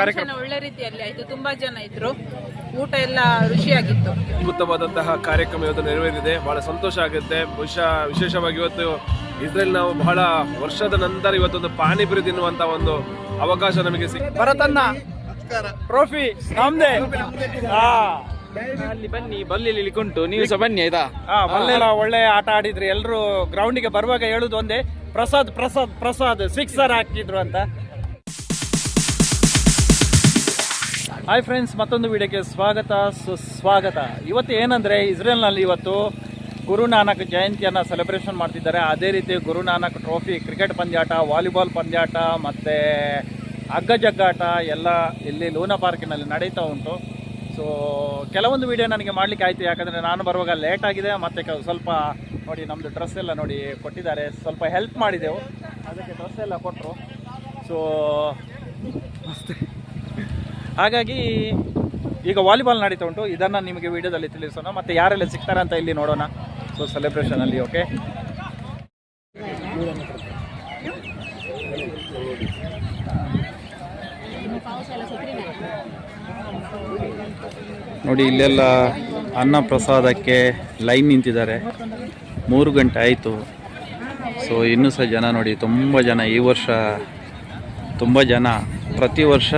ಕಾರ್ಯಕ್ರಮ. ಒಳ್ಳೆ ರೀತಿಯಲ್ಲಿ ಆಯ್ತು. ತುಂಬಾ ಜನ ಇದ್ರು. ಊಟ ಎಲ್ಲ ರುಚಿಯಾಗಿತ್ತು. ಅದ್ಭುತವಾದಂತಹ ಕಾರ್ಯಕ್ರಮ ಇವತ್ತು ನೆರವೇರಿದೆ. ಬಹಳ ಸಂತೋಷ ಆಗುತ್ತೆ. ಬಹುಶಃ ವಿಶೇಷವಾಗಿ ಇವತ್ತು ಇದ್ರಲ್ಲಿ ನಾವು ಬಹಳ ವರ್ಷದ ನಂತರ ಇವತ್ತೊಂದು ಪಾನಿಪುರಿ ತಿನ್ನುವಂತ ಒಂದು ಅವಕಾಶ ನಮಗೆ ಸಿಕ್ ಭರತನ್ನ ಟ್ರೋಫಿ ನಮ್ದೇ. ಹಾ ಅಲ್ಲಿ ಬನ್ನಿ ಬಲ್ಲಿ ಉಂಟು ನೀವು ಸಹ ಬನ್ನಿ ಆಯ್ತಾ? ಹಾ ಮೊನ್ನೆಲ್ಲ ಒಳ್ಳೆ ಆಟ ಆಡಿದ್ರಿ ಎಲ್ಲರೂ ಗ್ರೌಂಡಿಗೆ ಬರುವಾಗ ಹೇಳುದು ಒಂದೇ ಪ್ರಸಾದ್ ಪ್ರಸಾದ್ ಪ್ರಸಾದ್ ಸಿಕ್ಸರ್ ಹಾಕಿದ್ರು ಅಂತ. ಹಾಯ್ ಫ್ರೆಂಡ್ಸ್ ಮತ್ತೊಂದು ವಿಡಿಯೋಗೆ ಸ್ವಾಗತ. ಸುಸ್ವಾಗತ. ಇವತ್ತು ಏನಂದರೆ, ಇಸ್ರೇಲ್ನಲ್ಲಿ ಇವತ್ತು ಗುರುನಾನಕ್ ಜಯಂತಿಯನ್ನು ಸೆಲೆಬ್ರೇಷನ್ ಮಾಡ್ತಿದ್ದಾರೆ. ಅದೇ ರೀತಿ ಗುರುನಾನಕ್ ಟ್ರೋಫಿ ಕ್ರಿಕೆಟ್ ಪಂದ್ಯಾಟ ವಾಲಿಬಾಲ್ ಪಂದ್ಯಾಟ, ಮತ್ತು ಹಗ್ಗ ಜಗ್ಗಾಟ ಎಲ್ಲ ಇಲ್ಲಿ ಲೂನಾ ಪಾರ್ಕಿನಲ್ಲಿ ನಡೀತಾ ಉಂಟು. ಸೊ ಕೆಲವೊಂದು ವಿಡಿಯೋ ನನಗೆ ಮಾಡಲಿಕ್ಕೆ ಆಯಿತು. ಯಾಕಂದರೆ ನಾನು ಬರುವಾಗ ಲೇಟ್ ಆಗಿದೆ. ಮತ್ತು ಸ್ವಲ್ಪ ನೋಡಿ ನಮ್ಮದು ಡ್ರೆಸ್ ಎಲ್ಲ ನೋಡಿ ಕೊಟ್ಟಿದ್ದಾರೆ. ಸ್ವಲ್ಪ ಹೆಲ್ಪ್ ಮಾಡಿದೆವು. ಅದಕ್ಕೆ ಡ್ರೆಸ್ ಎಲ್ಲ ಕೊಟ್ಟರು ಸೊ ಹಾಗಾಗಿ ಈಗ ವಾಲಿಬಾಲ್ ನಡೀತಾ ಉಂಟು ಇದನ್ನು ನಿಮಗೆ ವಿಡಿಯೋದಲ್ಲಿ ತಿಳಿಸೋಣ. ಮತ್ತು ಯಾರೆಲ್ಲ ಸಿಗ್ತಾರೆ ಅಂತ ಇಲ್ಲಿ ನೋಡೋಣ. ಸೊ ಸೆಲೆಬ್ರೇಷನಲ್ಲಿ ಓಕೆ ನೋಡಿ, ಇಲ್ಲೆಲ್ಲ ಅನ್ನ ಪ್ರಸಾದಕ್ಕೆ ಲೈನ್ ನಿಂತಿದ್ದಾರೆ. ಮೂರು ಗಂಟೆ ಆಯಿತು. ಸೊ ಇನ್ನೂ ಸಹ ಜನ ನೋಡಿ, ತುಂಬ ಜನ. ಈ ವರ್ಷ ತುಂಬ ಜನ. ಪ್ರತಿ ವರ್ಷ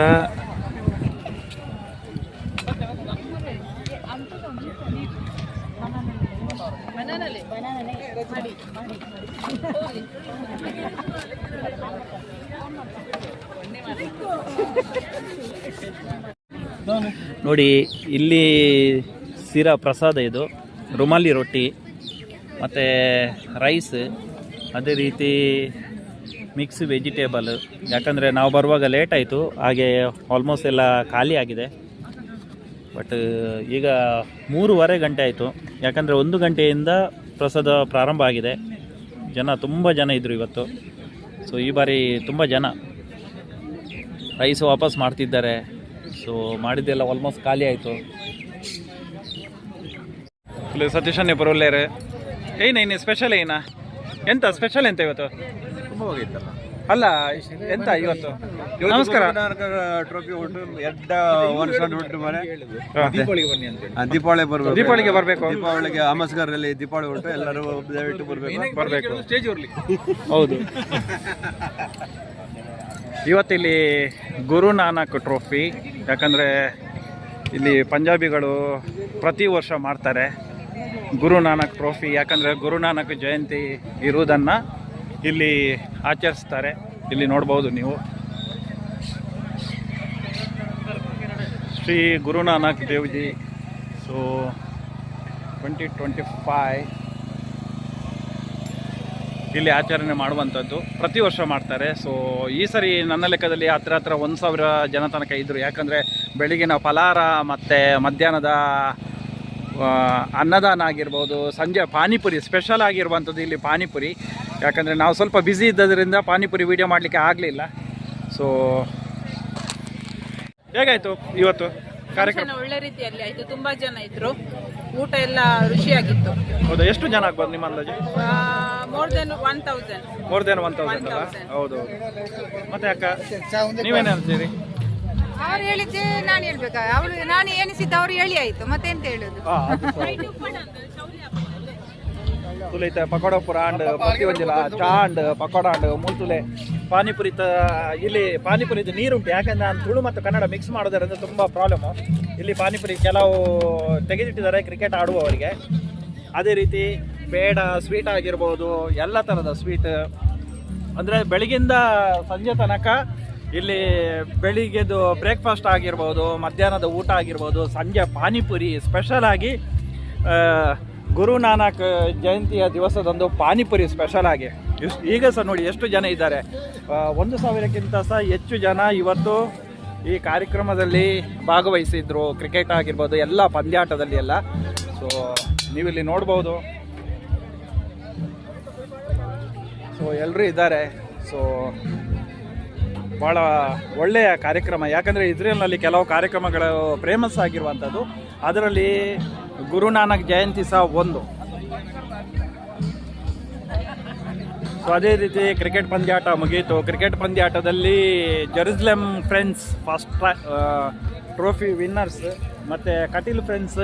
ನೋಡಿ, ಇಲ್ಲಿ ಸಿರಾ ಪ್ರಸಾದ ಇದು. ರುಮಾಲಿ ರೊಟ್ಟಿ, ಮತ್ತು ರೈಸ್ ಅದೇ ರೀತಿ ಮಿಕ್ಸ್ ವೆಜಿಟೇಬಲ್ ಯಾಕಂದರೆ ನಾವು ಬರುವಾಗ ಲೇಟ್ ಆಯಿತು, ಹಾಗೆ ಆಲ್ಮೋಸ್ಟ್ ಎಲ್ಲ ಖಾಲಿ ಆಗಿದೆ. ಬಟ್ ಈಗ ಮೂರುವರೆ ಗಂಟೆ ಆಯಿತು. ಯಾಕಂದರೆ ಒಂದು ಗಂಟೆಯಿಂದ ಪ್ರಸಾದ ಪ್ರಾರಂಭ ಆಗಿದೆ. ಜನ, ತುಂಬ ಜನ ಇದ್ದರು ಇವತ್ತು. ಸೊ ಈ ಬಾರಿ ತುಂಬ ಜನ. ರೈಸ್ ವಾಪಸ್ ಮಾಡ್ತಿದ್ದಾರೆ. ಸೊ ಮಾಡಿದ್ದೆಲ್ಲ ಆಲ್ಮೋಸ್ಟ್ ಖಾಲಿ ಆಯಿತು. ಸತೀಶನ್ನೇ ಬರೋಲ್ಲೇರೆ ಏನೇನು ಸ್ಪೆಷಲ್ ಏನ ಎಂತ ಸ್ಪೆಷಲ್ ಎಂತ ಇವತ್ತು? ಅಲ್ಲ ಎಂತ ಇವತ್ತು? ನಮಸ್ಕಾರ. ಟ್ರೋಫಿ ಉಂಟು ಎಡ್ಡ ಒನ್ ಸಣ್ಣ ಉಂಟು ಮನೆ ಹಾ. ಆ, ದೀಪಾವಳಿ ಬರ್ಬೇಕು. ದೀಪಾವಳಿಗೆ ಬರ್ಬೇಕು. ದೀಪಾವಳಿಗೆ ಅಮಸ್ಕಾರದಲ್ಲಿ ದೀಪಾವಳಿ ಉಂಟು ಎಲ್ಲರೂ ದಯವಿಟ್ಟು ಬರ್ಬೇಕು. ಬರಬೇಕು. ಹೌದು. ಇವತ್ತಿಲ್ಲಿ ಗುರುನಾನಕ್ ಟ್ರೋಫಿ. ಯಾಕಂದರೆ ಇಲ್ಲಿ ಪಂಜಾಬಿಗಳು ಪ್ರತಿ ವರ್ಷ ಮಾಡ್ತಾರೆ ಗುರುನಾನಕ್ ಟ್ರೋಫಿ. ಯಾಕಂದರೆ ಗುರುನಾನಕ್ ಜಯಂತಿ ಇರುವುದನ್ನು ಇಲ್ಲಿ ಆಚರಿಸ್ತಾರೆ. ಇಲ್ಲಿ ನೋಡ್ಬೋದು ನೀವು. Shri Guru Nanak Devji. So twenty twenty five ಇಲ್ಲಿ ಆಚರಣೆ ಮಾಡುವಂಥದ್ದು ಪ್ರತಿ ವರ್ಷ ಮಾಡ್ತಾರೆ. ಸೊ ಈ ಸರಿ ನನ್ನ ಲೆಕ್ಕದಲ್ಲಿ ಹತ್ರ ಹತ್ರ ಒಂದು ಸಾವಿರ ಜನ ತನಕ ಇದ್ದರು ಯಾಕಂದರೆ ಬೆಳಗಿನ ಫಲಾರ ಮತ್ತು ಮಧ್ಯಾಹ್ನದ ಅನ್ನದಾನ ಆಗಿರ್ಬೋದು ಸಂಜೆ ಪಾನಿಪುರಿ ಸ್ಪೆಷಲ್ ಆಗಿರುವಂಥದ್ದು ಇಲ್ಲಿ ಪಾನಿಪುರಿ. ಯಾಕಂದರೆ ನಾವು ಸ್ವಲ್ಪ ಬ್ಯುಸಿ ಇದ್ದದರಿಂದ ಪಾನಿಪುರಿ ವಿಡಿಯೋ ಮಾಡಲಿಕ್ಕೆ ಆಗಲಿಲ್ಲ. ಸೊ ಹೇಗಾಯಿತು ಇವತ್ತು ಕಾರ್ಯಕ್ರಮ? ಒಳ್ಳೆ ರೀತಿಯಲ್ಲಿ ಆಯಿತು. ತುಂಬ ಜನ ಇದ್ರು. ಊಟ ಎಲ್ಲ ರುಚಿಯಾಗಿತ್ತು. ಹೌದು? ಎಷ್ಟು ಜನ ಆಗ್ಬೋದು ನಿಮ್ಮ ಅಂದಾಜು? More than one thousand more than one thousand ಅಲ್ಲ? 1000. ಹೌದು ಮತ್ತೆ ಅಕ್ಕ? ನೀವೇನು ಹೇಳ್ತೀರಿ? ಅವ್ರು ಹೇಳಿದ್ದೆ ನಾನು ಹೇಳ್ಬೇಕಾ. ಅವ್ರು ನಾನು ಏನಿಸಿದ್ದು ಅವ್ರು ಹೇಳಿ ಆಯ್ತು. ಮತ್ತೆಂತ ಹೇಳುದು? ತುಲೈತ ಪಕೋಡ ಪುರ ಅಂಡ್ ಪ್ರತಿ ಚಾ ಅಂಡ್ ಪಕೋಡ ಅಂಡ್ ಮೂಲ್ತುಲೆ ಪಾನಿಪುರಿ ತ ಇಲ್ಲಿ ಪಾನಿಪುರಿದು ನೀರುಂಟು. ಯಾಕಂದ್ರೆ ನಾನು ತುಳು ಮತ್ತು ಕನ್ನಡ ಮಿಕ್ಸ್ ಮಾಡೋದರಿಂದ ತುಂಬ ಪ್ರಾಬ್ಲಮ್ಮು ಇಲ್ಲಿ ಪಾನಿಪುರಿ ಕೆಲವು ತೆಗೆದಿಟ್ಟಿದ್ದಾರೆ ಕ್ರಿಕೆಟ್ ಆಡುವವರಿಗೆ. ಅದೇ ರೀತಿ ಬೇಡ ಸ್ವೀಟ್ ಆಗಿರ್ಬೋದು, ಎಲ್ಲ ಥರದ ಸ್ವೀಟ್ ಅಂದರೆ ಬೆಳಗಿಂದ ಸಂಜೆ ತನಕ ಇಲ್ಲಿ ಬೆಳಿಗ್ಗೆದು ಬ್ರೇಕ್ಫಾಸ್ಟ್ ಆಗಿರ್ಬೋದು, ಮಧ್ಯಾಹ್ನದ ಊಟ ಆಗಿರ್ಬೋದು, ಸಂಜೆ ಪಾನಿಪುರಿ ಸ್ಪೆಷಲ್ ಗುರು ನಾನಕ್ ಜಯಂತಿಯ ದಿವಸದಂದು ಪಾನಿಪುರಿ ಸ್ಪೆಷಲ್ ಆಗಿ. ಈಗ ಸಹ ನೋಡಿ ಎಷ್ಟು ಜನ ಇದ್ದಾರೆ. ಒಂದು ಸಾವಿರಕ್ಕಿಂತ ಸಹ ಹೆಚ್ಚು ಜನ ಇವತ್ತು ಈ ಕಾರ್ಯಕ್ರಮದಲ್ಲಿ ಭಾಗವಹಿಸಿದ್ರು. ಕ್ರಿಕೆಟ್ ಆಗಿರ್ಬೋದು, ಎಲ್ಲ ಪಂದ್ಯಾಟದಲ್ಲಿ ಎಲ್ಲ. ಸೊ ನೀವಿಲ್ಲಿ ನೋಡ್ಬೋದು. ಸೊ ಎಲ್ಲರೂ ಇದ್ದಾರೆ. ಸೊ ಭಾಳ ಒಳ್ಳೆಯ ಕಾರ್ಯಕ್ರಮ. ಯಾಕಂದರೆ ಇಸ್ರೇಲ್ನಲ್ಲಿ ಕೆಲವು ಕಾರ್ಯಕ್ರಮಗಳು ಫೇಮಸ್ ಆಗಿರುವಂಥದ್ದು. ಅದರಲ್ಲಿ ಗುರು ನಾನಕ್ ಜಯಂತಿ ಸಹ ಒಂದು. ಸೊ ಅದೇ ರೀತಿ ಕ್ರಿಕೆಟ್ ಪಂದ್ಯಾಟ ಮುಗಿಯಿತು cricket ಪಂದ್ಯಾಟದಲ್ಲಿ Jerusalem friends first trophy winners ಮತ್ತು ಕಟೀಲ್ ಫ್ರೆಂಡ್ಸ್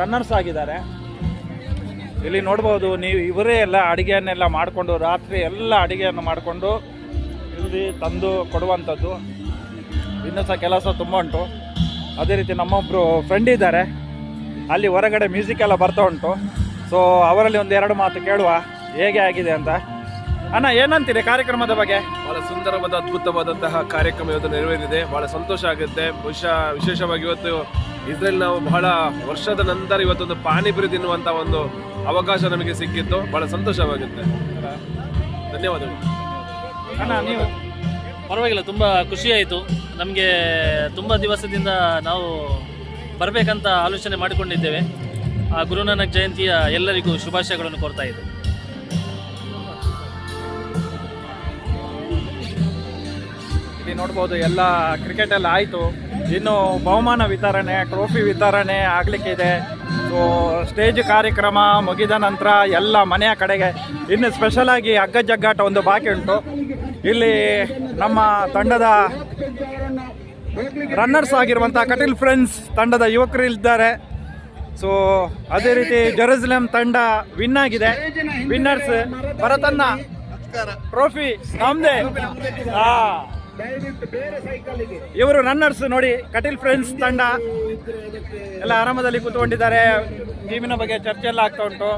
ರನ್ನರ್ಸ್ ಆಗಿದ್ದಾರೆ. ಇಲ್ಲಿ ನೋಡ್ಬೋದು ನೀವು ಇವರೇ ಎಲ್ಲ ಅಡುಗೆಯನ್ನೆಲ್ಲ ಮಾಡಿಕೊಂಡು ರಾತ್ರಿ ಎಲ್ಲ ಅಡುಗೆಯನ್ನು ಮಾಡಿಕೊಂಡು ಇಲ್ಲಿ ತಂದು ಕೊಡುವಂಥದ್ದು. ಇನ್ನೂ ಸಹ ಕೆಲಸ ತುಂಬ ಉಂಟು. ಅದೇ ರೀತಿ ನಮ್ಮೊಬ್ಬರು ಫ್ರೆಂಡ್ ಇದ್ದಾರೆ. ಅಲ್ಲಿ ಹೊರಗಡೆ ಮ್ಯೂಸಿಕ್ ಎಲ್ಲ ಬರ್ತಾ ಉಂಟು. ಸೊ ಅವರಲ್ಲಿ ಒಂದು ಎರಡು ಮಾತು ಕೇಳುವ. ಹೇಗೆ ಆಗಿದೆ ಅಂತ. ಅಣ್ಣ ಏನಂತಿದೆ ಕಾರ್ಯಕ್ರಮದ ಬಗ್ಗೆ? ಬಹಳ ಸುಂದರವಾದ, ಅದ್ಭುತವಾದಂತಹ ಕಾರ್ಯಕ್ರಮ ಇವತ್ತು ನೆರವೇರಿದೆ. ಬಹಳ ಸಂತೋಷ ಆಗುತ್ತೆ. ಬಹುಶಃ ವಿಶೇಷವಾಗಿ ಇವತ್ತು ಇಸ್ರೇಲ್ ನಾವು ಬಹಳ ವರ್ಷದ ನಂತರ ಇವತ್ತೊಂದು ಪಾನಿಪುರಿ ತಿನ್ನುವಂತ ಒಂದು ಅವಕಾಶ ನಮಗೆ ಸಿಕ್ಕಿತ್ತು. ಬಹಳ ಸಂತೋಷವಾಗುತ್ತೆ. ಧನ್ಯವಾದಗಳು. ಅಣ್ಣ ನೀವು? ಪರವಾಗಿಲ್ಲ ತುಂಬ ಖುಷಿಯಾಯಿತು ನಮಗೆ ತುಂಬ ದಿವಸದಿಂದ ನಾವು ಬರಬೇಕಂತ ಆಲೋಚನೆ ಮಾಡಿಕೊಂಡಿದ್ದೇವೆ. ಆ ಗುರುನಾನಕ್ ಜಯಂತಿಯ ಎಲ್ಲರಿಗೂ ಶುಭಾಶಯಗಳನ್ನು ಕೋರ್ತಾ ಇದ್ದೆ ಇಲ್ಲಿ ನೋಡ್ಬೋದು ಎಲ್ಲ ಕ್ರಿಕೆಟಲ್ಲಿ ಆಯಿತು. ಇನ್ನು ಬಹುಮಾನ ವಿತರಣೆ ಟ್ರೋಫಿ ವಿತರಣೆ ಆಗಲಿಕ್ಕಿದೆ. ಸೊ ಸ್ಟೇಜ್ ಕಾರ್ಯಕ್ರಮ ಮುಗಿದ ನಂತರ ಎಲ್ಲ ಮನೆಯ ಕಡೆಗೆ ಇನ್ನು ಸ್ಪೆಷಲ್ ಆಗಿ ಹಗ್ಗ ಜಗ್ಗಾಟ ಒಂದು ಬಾಕಿ ಉಂಟು. ಇಲ್ಲಿ ನಮ್ಮ ತಂಡದ ರನ್ನರ್ಸ್ ಆಗಿರುವಂಥ ಕಟೀಲ್ ಫ್ರೆಂಡ್ಸ್ ತಂಡದ ಯುವಕರು ಇದ್ದಾರೆ. ಸೊ ಅದೇ ರೀತಿ ಜೆರೂಸಲಮ್ ತಂಡ ವಿನ್ ಆಗಿದೆ. ವಿನ್ನರ್ಸ್ ಭರತನ್ನ ಟ್ರೋಫಿ ನಮ್ದೇ. ಹಾ ಇವರು ರನ್ನರ್ಸ್ ನೋಡಿ ಕಟೀಲ್ ಫ್ರೆಂಡ್ಸ್ ತಂಡ. ಎಲ್ಲ ಆರಾಮದಲ್ಲಿ ಕೂತ್ಕೊಂಡಿದ್ದಾರೆ. ಟೀಮಿನ ಬಗ್ಗೆ ಚರ್ಚೆ ಎಲ್ಲ ಆಗ್ತಾ ಉಂಟು.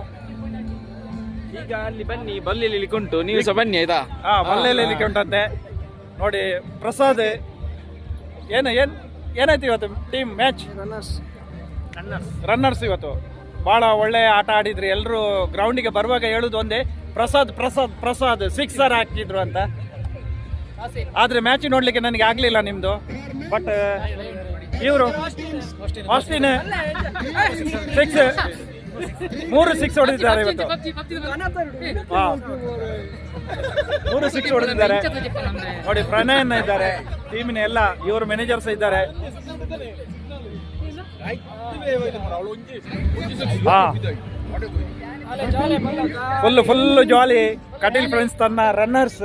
ಈಗ ಅಲ್ಲಿ ಬನ್ನಿ ಬಲ್ಲಿ ಇಳಿಕೊಂಡು ನೀವು ಸಹ ಬನ್ನಿ ಆಯ್ತಾ? ಹಾ ಮಲ್ಲೆಯಲ್ಲಿ ಉಂಟಂತೆ. ನೋಡಿ ಪ್ರಸಾದ್ ಏನು ಏನ್ ಏನಾಯ್ತು ಇವತ್ತು ಟೀಮ್ ಮ್ಯಾಚ್ ರನ್ನರ್ಸ್ ಇವತ್ತು. ಭಾಳ ಒಳ್ಳೆ ಆಟ ಆಡಿದ್ರಿ. ಎಲ್ಲರೂ ಗ್ರೌಂಡಿಗೆ ಬರುವಾಗ ಹೇಳುದು ಒಂದೇ ಪ್ರಸಾದ್ ಪ್ರಸಾದ್ ಪ್ರಸಾದ್ ಸಿಕ್ಸರ್ ಹಾಕಿದ್ರು ಅಂತ. ಆದ್ರೆ ಮ್ಯಾಚ್ ನೋಡ್ಲಿಕ್ಕೆ ನನಗೆ ಆಗ್ಲಿಲ್ಲ ನಿಮ್ದು. ಬಟ್ ಇವರು? ಆಸ್ಟಿನ್ ಸಿಕ್ಸ್ ಮೂರು ಸಿಕ್ಸ್ ಹೊಡೆದಿದ್ದಾರೆ ಇವತ್ತು. ಮೂರು ಸಿಕ್ಸ್ ಹೊಡೆದಿದ್ದಾರೆ. ನೋಡಿ ಪ್ರಣಯನ್ನ ಇದ್ದಾರೆ. ಟೀಮಿನ ಎಲ್ಲ, ಇವರು ಮ್ಯಾನೇಜರ್ಸ್ ಇದ್ದಾರೆ. Full full jolly Kateel friends ತನ್ನ ರನ್ನರ್ಸ್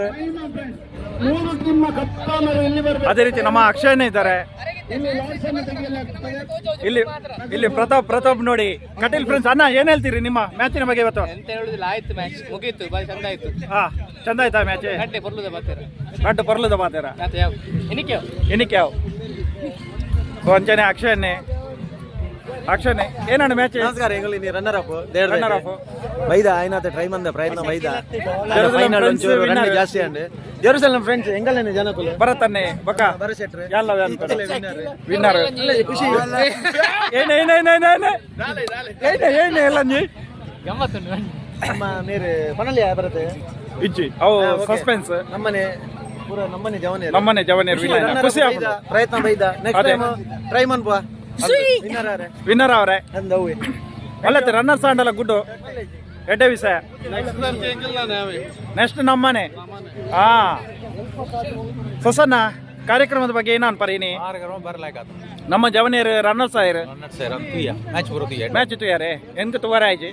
ಅದೇ ರೀತಿ ನಮ್ಮ ಅಕ್ಷಯನ ಇದ್ದಾರೆ. ಇಲ್ಲಿ ಇಲ್ಲಿ ಪ್ರತಾಪ್ ಪ್ರತಾಪ್ ನೋಡಿ. ಕಟೀಲ್ ಫ್ರೆಂಡ್ಸ್ ಅಣ್ಣ ಏನು ಹೇಳ್ತೀರಿ ನಿಮ್ಮ ಮ್ಯಾಚಿನ ನಿಮಗೆ ಇವತ್ತು? ಎಂತ ಹೇಳುದಿಲ್ಲ ಆಯ್ತು ಮ್ಯಾಚ್ ಮುಗೀತು ಬಾರಿ ಚಂದ ಆಯ್ತು. ಹಾ ಚಂದ ಆಯ್ತಾ ಮ್ಯಾಚ್ ಗಂಟೆ ಬರ್ಲದ ಬಾತೀರ. ಗಂಟೆ ಬರ್ಲದ ಬಾತೀರ? ಯಾವ ಎನಿಕೆ ಯಾವ ಎನಿಕೆ ಯಾವ ಗೊಂಜನೆ ಅಕ್ಷಯನ್ನೇ. ಅಕ್ಷಯನೇ ಏನಾണ് ಮ್ಯಾಚ್ ನಮಸ್ಕಾರ ಎಂಗಲಿ ರನ್ನರ್ ಅಪ್ ರನ್ನರ್ ಅಪ್ ಬೈದ ಐನಾತ ಟ್ರೈ ಮಂದ ಪ್ರಯತ್ನ ಬೈದ ಫೈನಲ್ ಒಂಚೂರು. ರನ್ ಜಾಸ್ತಿ ಅಂಡ್ ಜೆರುಸಲೆಮ್ ಫ್ರೆಂಡ್ಸ್ ಎಂಗಲೇನೆ ಜನಕುಲ ಬರತನ್ನೆ ಬಕ ಬರ ಶೆಟ್ರೆ ಎಲ್ಲ ವಿನ್ನರ್ ಖುಷಿ ಏನ ಏನ ಏನ ಏನ ಏನ ಏನ ಏನ ಎಲ್ಲ ನೀ ಗಮ್ಮತ್ತು. ನಮ್ಮ ನೀರು ಫನಲಿ ಬರುತ್ತೆ ಇಜ್ಜಿ ಅವು ಸಸ್ಪೆನ್ಸ್ ನಮ್ಮನೆ ಪೂರ ನಮ್ಮನೆ ಜವನೆ ನಮ್ಮನೆ ಜವನೇ ವಿನ್ನರ್ ಖುಷಿ ಪ್ರಯತ್ನ ಬೈದ ನೆಕ್ಸ್ಟ್. ಟೈಮ್ ಟ್ರೈ ಮನ್ಪುವ ವಿನ್ನರ್ ಅವ್ರೆ. ಅಲ್ಲತ್ತೆ ಅವರೇ. ಅಂದ ಅವು ಒಳ್ಳೆ ರನ್ನರ್ ಸಾಂಡಲ್ಲ ಗುಡ್ಡು. ಎಡ್ಡೆ ವಿಷಯ. ನೆಕ್ಸ್ಟ್ ನಮ್ಮನೆ. ಹಾ ಸೊಸನ್ನ ಕಾರ್ಯಕ್ರಮದ ಬಗ್ಗೆ ಏನ ಅನ್ಪರೀನಿ ನಮ್ಮ ಜವನೇರ್ ರನ್ನರ್ಸ್ ಮ್ಯಾಚ್ ಮ್ಯಾಚ್ ತುಯಾರೆ. ತುವರ ಆಯ್ಜಿ?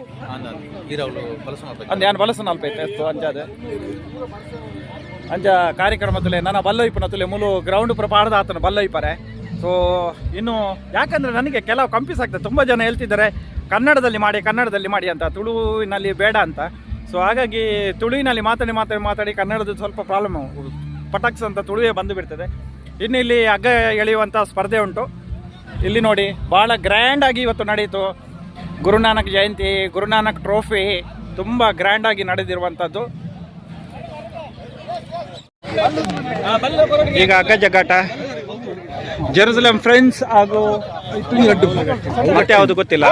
ಅಂದ್ ಯಾನ್ ಬಲಸನ ಎತ್ತು ಅಂಜಾದ. ಅಂಜ ಕಾರ್ಯಕ್ರಮದಲ್ಲಿ ನನ್ನ ಬಲ್ಲೈಪನ ತುಲೆ ಮುಲು ಗ್ರೌಂಡ್ ಪ್ರಪಾಡದ ಪಾಡ್ದ ಆತನ ಬಲ್ಲೊಯ್ಪರೆ. ಸೊ ಇನ್ನು ಯಾಕಂದ್ರೆ ನನಗೆ ಕೆಲವು ಕಂಪಿಸ್ ಆಗ್ತದೆ ತುಂಬ ಜನ ಹೇಳ್ತಿದ್ದಾರೆ, ಕನ್ನಡದಲ್ಲಿ ಮಾಡಿ ಕನ್ನಡದಲ್ಲಿ ಮಾಡಿ ಅಂತ, ತುಳುವಿನಲ್ಲಿ ಬೇಡ ಅಂತ. ಸೊ ಹಾಗಾಗಿ ತುಳುವಿನಲ್ಲಿ ಮಾತಾಡಿ ಮಾತಾಡಿ ಮಾತಾಡಿ ಕನ್ನಡದ ಸ್ವಲ್ಪ ಪ್ರಾಬ್ಲಮ್ ಪಟಾಕ್ಸ್ ಅಂತ ತುಳುವೇ ಬಂದು ಬಿಡ್ತದೆ. ಇನ್ನು ಇಲ್ಲಿ ಹಗ್ಗ ಎಳೆಯುವಂಥ ಸ್ಪರ್ಧೆ ಉಂಟು. ಇಲ್ಲಿ ನೋಡಿ ಭಾಳ ಗ್ರ್ಯಾಂಡಾಗಿ ಇವತ್ತು ನಡೆಯಿತು ಗುರುನಾನಕ್ ಜಯಂತಿ, ಗುರುನಾನಕ್ ಟ್ರೋಫಿ ತುಂಬ ಗ್ರ್ಯಾಂಡಾಗಿ ನಡೆದಿರುವಂಥದ್ದು ಈಗ ಹಗ್ಗ ಜಗ್ಗಾಟ. ಜೆರುಸಲೆಂ ಫ್ರೆಂಡ್ಸ್ ಹಾಗೂ ಮತ್ತೆ ಯಾವುದು ಗೊತ್ತಿಲ್ಲ.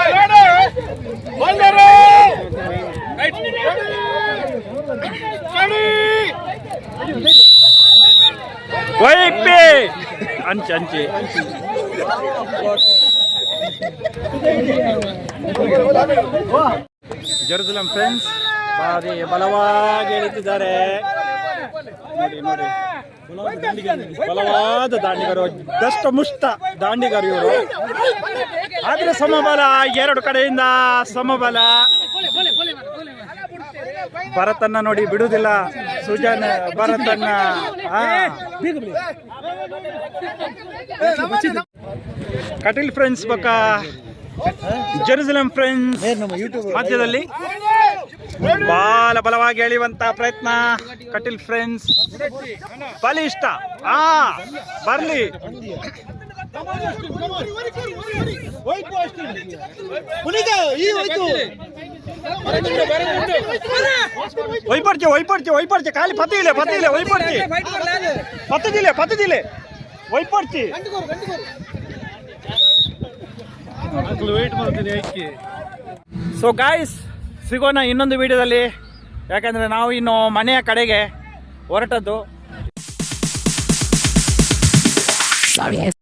ವೈಪಿ! ಅಂಚಿ ಅಂಚಿ. ಜೆರೂಸಲಂ ಫ್ರೆಂಡ್ಸ್, ಬಾರಿ ಬಲವಾಗಿ ಎಳಿತಿದ್ದಾರೆ. ನೋಡಿ ನೋಡಿ. ಬಲವಾದ ದಾಂಡಿಗರು ದಷ್ಟ ಮುಷ್ಟ ದಾಂಡಿಗರು ಇವರು. ಆದ್ರೆ ಸಮಬಲ ಎರಡು ಕಡೆಯಿಂದ ಸಮಬಲ. ಭರತನ್ನ ನೋಡಿ ಬಿಡುವುದಿಲ್ಲ. ಸುಜನ್ ಭರತನ್ನ. ಕಟೀಲ್ ಫ್ರೆಂಡ್ಸ್ ಪಕ್ಕ ಜೆರುಸಲಂ ಫ್ರೆಂಡ್ಸ್ ಮಧ್ಯದಲ್ಲಿ. ಬಾಲ ಬಲವಾಗಿ ಎಳೆಯುವಂತ ಪ್ರಯತ್ನ. ಕಟೀಲ್ ಫ್ರೆಂಡ್ಸ್ ಬಲಿಷ್ಠ ಆ ಬರ್ಲಿ. ಒಯ್ಪಡ್ತಿ ಒಯ್ಪಡ್ತಿ ಒಯ್ಪಡ್ತಿ ಖಾಲಿ ಪತ್ತಿಲೆ ಪತ್ತಿಲೆ ಒಯ್ಪಡ್ಚೆ ಪತ್ತದಿಲೆ ಪತ್ತದಿಲೆ ಒಯ್ಪಡ್ತಿ ಸೊ ಗಾಯ್ಸ್ ಸಿಗೋಣ ಇನ್ನೊಂದು ವಿಡಿಯೋದಲ್ಲಿ. ಯಾಕಂದರೆ ನಾವು ಇನ್ನು ಮನೆಯ ಕಡೆಗೆ ಹೊರಟದ್ದು.